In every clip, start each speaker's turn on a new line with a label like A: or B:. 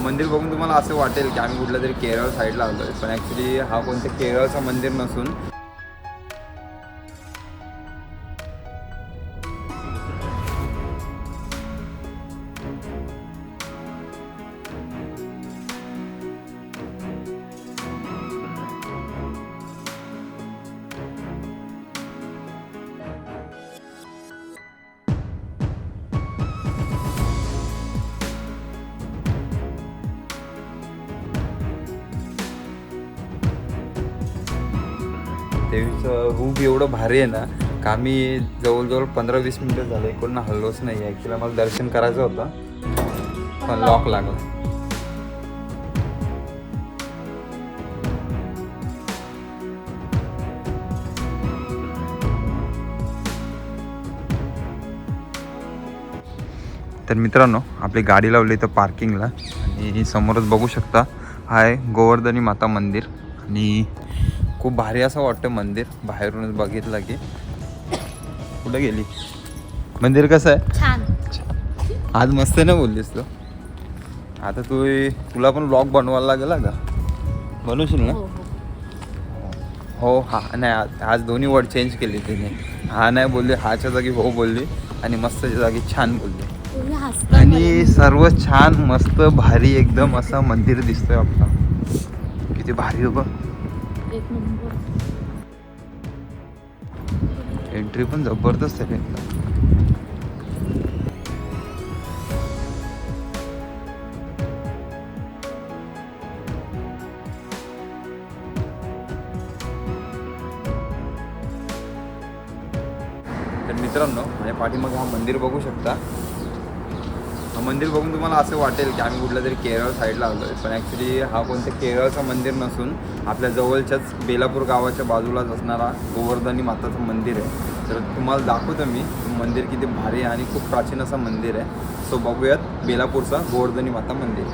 A: मंदिर बघून तुम्हाला असं वाटेल की आम्ही कुठल्या तरी केरळ साईडला आलो आहे पण ॲक्च्युली हा कोणतं केरळचं मंदिर नसून देवीचं रूप एवढं भारी आहे ना का आम्ही जवळजवळ पंधरा वीस मिनटं झालं इकडून हल्लोच नाही ॲक्च्युली मला दर्शन करायचं होतं पण लॉक लागला. तर मित्रांनो आपली गाडी लावली इथं पार्किंगला आणि समोरच बघू शकता हा आहे गोवर्धनी माता मंदिर आणि खूप भारी असं वाटतं मंदिर. बाहेरूनच बघितलं की. कुठं गेली? मंदिर कसं आहे?
B: छान.
A: आज मस्त ना बोललीस तू? आता तू तुला पण ब्लॉग बनवायला लागेल का? बनवशील ना?
B: हो हो.
A: हो हा नाही आज- दोन्ही वर्ड चेंज केले तिने. हा नाही बोलली हाच्या जागी हो बोलली आणि मस्तच्या जागी छान बोलली. आणि सर्व छान मस्त भारी एकदम असं मंदिर दिसतंय आपला. किती भारी हो.
B: एक नंबर.
A: एंट्री पण जबरदस्त आहे तर मित्रांनो माझ्या पाठीमागे हा मंदिर बघू शकता. मंदिर बघून तुम्हाला असं वाटेल की आम्ही कुठल्या तरी केरळ साईडला आलो आहे पण ॲक्च्युली हा कोणतं केरळचं मंदिर नसून आपल्या जवळच्याच बेलापूर गावाच्या बाजूलाच असणारा गोवर्धनी माताचं मंदिर आहे. तर तुम्हाला दाखवतो मी. मंदिर किती भारी आहे आणि खूप प्राचीन असं मंदिर आहे. सो बघूयात बेलापूरचा गोवर्धनी माता मंदिर.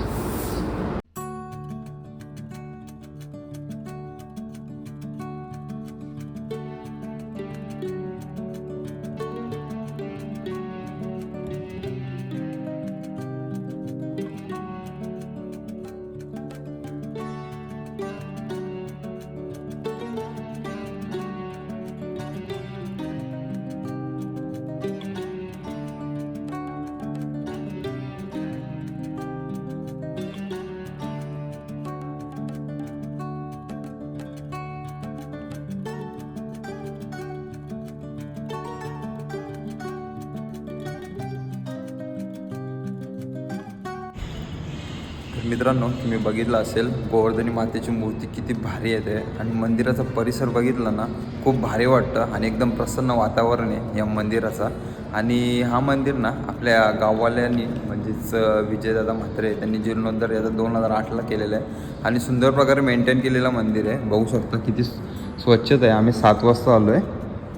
A: मित्रांनो तुम्ही बघितलं असेल गोवर्धनी मातेची मूर्ती किती भारी येते आणि मंदिराचा परिसर बघितला ना खूप भारी वाटतं आणि एकदम प्रसन्न वातावरण आहे या मंदिराचा. आणि हा मंदिर ना आपल्या गाववाल्यांनी म्हणजेच विजयदादा म्हात्रे त्यांनी जीर्णोद्धार याचा दोन हजार आठला केलेला आहे. आणि सुंदर प्रकारे मेंटेन केलेलं मंदिर आहे. बघू शकता किती स्वच्छता आहे. आम्ही सात वाजता आलो आहे.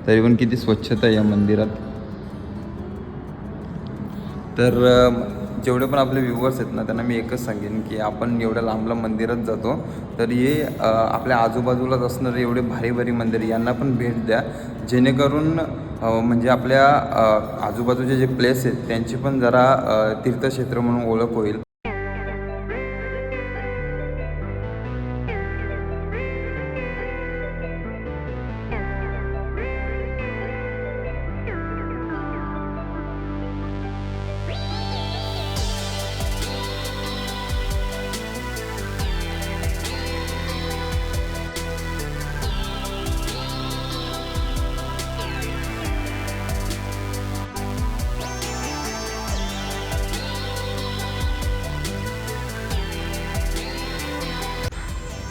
A: तरी पण किती स्वच्छता आहे या मंदिरात. तर जेवढे पण आपले व्ह्युअर्स आहेत ना त्यांना मी एकच सांगेन की आपण एवढ्या लांब लांब मंदिरात जातो तर हे आपल्या आजूबाजूलाच असणारे एवढे भारी भारी मंदिर यांना पण भेट द्या. जेणेकरून म्हणजे आपल्या आजूबाजूचे जे प्लेस आहेत त्यांची पण जरा तीर्थक्षेत्र म्हणून ओळख होईल.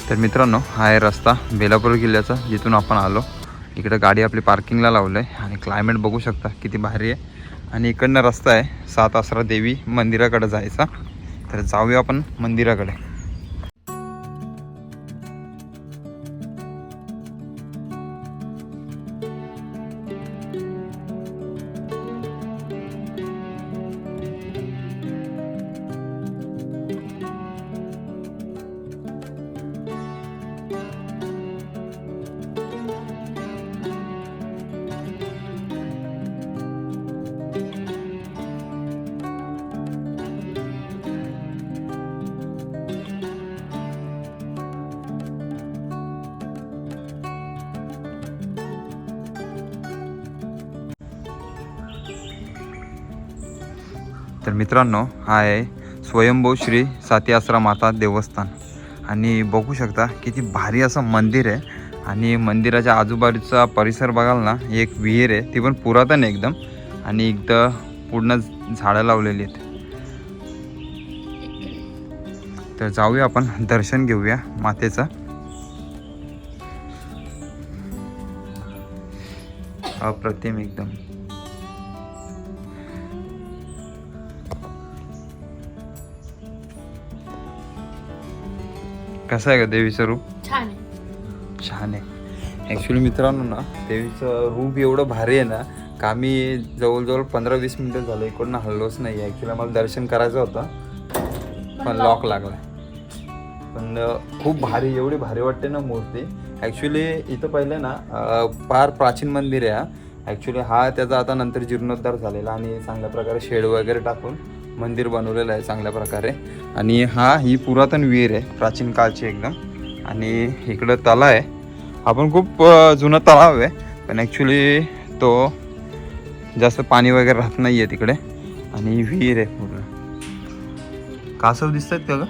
A: तर मित्रांनो हा आहे रस्ता बेलापूर किल्ल्याचा जिथून आपण आलो. इकडं गाडी आपली पार्किंगला लावलं आहे आणि क्लायमेट बघू शकता किती भारी आहे. आणि इकडनं रस्ता आहे सात आसरा देवी मंदिराकडे जायचा. तर जाऊया आपण मंदिराकडे. तर मित्रांनो हा आहे स्वयंभू श्री साती आसरा माता देवस्थान. आणि बघू शकता किती भारी असं मंदिर आहे. आणि मंदिराच्या आजूबाजूचा परिसर बघाल ना एक विहीर आहे ती पण पुरातन आहे एकदम. आणि एकदा पूर्ण झाडं लावलेली आहेत. तर जाऊया आपण दर्शन घेऊया मातेचं. अप्रतिम एकदम. कसं आहे का देवीचं रूप?
B: छान आहे.
A: छान आहे. ॲक्च्युली मित्रांनो ना देवीचं रूप एवढं भारी आहे ना का आम्ही जवळजवळ पंधरा वीस मिनटं झालं इकडनं हल्लोच नाही ॲक्च्युली आम्हाला दर्शन करायचं होतं पण लॉक लागला पण खूप भारी एवढी भारी वाटते ना मूर्ती. ॲक्च्युली इथं पहिले ना फार प्राचीन मंदिर आहे हा. ॲक्च्युली हा त्याचा आता नंतर जीर्णोद्धार झालेला आणि चांगल्या प्रकारे शेड वगैरे टाकून मंदिर बनवलेलं आहे चांगल्या प्रकारे. आणि हा ही पुरातन विहीर आहे प्राचीन काळची एकदम. आणि इकडं तला आहे. हा पण खूप जुना तलाव आहे पण ॲक्च्युली तो जास्त पाणी वगैरे राहत नाही आहे तिकडे. आणि विहीर आहे पूर्ण. कासव दिसत आहेत का गं?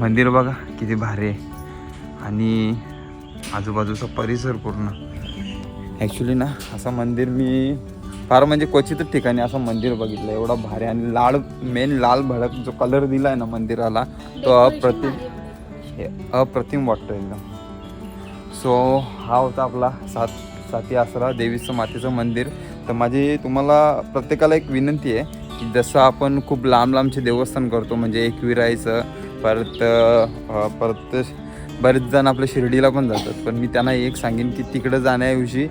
A: मंदिर बघा किती भारी आहे. आणि आजूबाजूचा परिसर पूर्ण. ॲक्च्युली ना असं मंदिर मी फार म्हणजे क्वचितच ठिकाणी असं मंदिर बघितलं. एवढा भारी आणि लाल मेन लाल भडक जो कलर दिला आहे ना मंदिराला तो अप्रतिम अप्रतिम वाटतं एकदम. सो हा होता आपला सात साती आसरा देवीचं मातेचं मंदिर. तर माझी तुम्हाला प्रत्येकाला एक विनंती आहे की जसं आपण खूप लांब लांबचे देवस्थान करतो म्हणजे एकविरायचं परत परत बरेच जण आपल्या शिर्डीला पण जातात. पण मी त्यांना एक सांगेन की तिकडं जाण्याऐवजी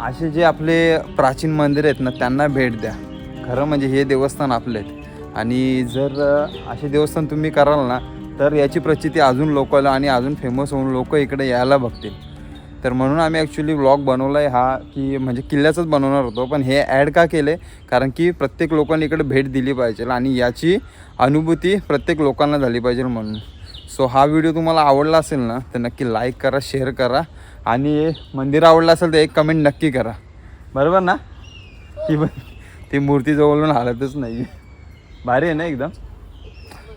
A: असे जे आपले प्राचीन मंदिर आहेत ना त्यांना भेट द्या. खरं म्हणजे हे देवस्थान आपले आहेत. आणि जर असे देवस्थान तुम्ही कराल ना तर याची प्रचिती अजून लोकांना आणि अजून फेमस होऊन लोक इकडे यायला बघतील. तर म्हणून आम्ही ॲक्च्युली व्लॉग बनवला आहे हा की म्हणजे किल्ल्याचंच बनवणार होतो पण हे ॲड का केले? कारण की प्रत्येक लोकांनी इकडे भेट दिली पाहिजे आणि याची अनुभूती प्रत्येक लोकांना झाली पाहिजे म्हणून. सो हा व्हिडिओ तुम्हाला आवडला असेल ना तर नक्की लाईक करा शेअर करा. आणि मंदिर आवडलं असेल तर एक कमेंट नक्की करा. बरोबर ना? ती पण ती मूर्ती जवळून हालतच नाही भारी आहे ना एकदम?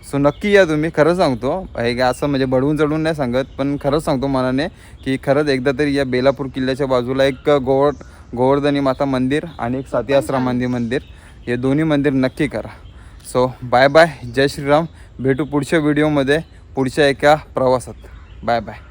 A: सो नक्की या तुम्ही. खरं सांगतो हे काय असं म्हणजे बडवून चढवून नाही सांगत पण खरंच सांगतो मनाने की खरंच एकदा तरी या बेलापूर किल्ल्याच्या बाजूला एक गोवर् गोवर्धनी माता मंदिर आणि एक साती आसरा मंदिर मंदिर. हे दोन्ही मंदिर नक्की करा. सो बाय बाय जय श्रीराम. भेटू पुढच्या व्हिडिओमध्ये पुढच्या एका प्रवासात. Bye bye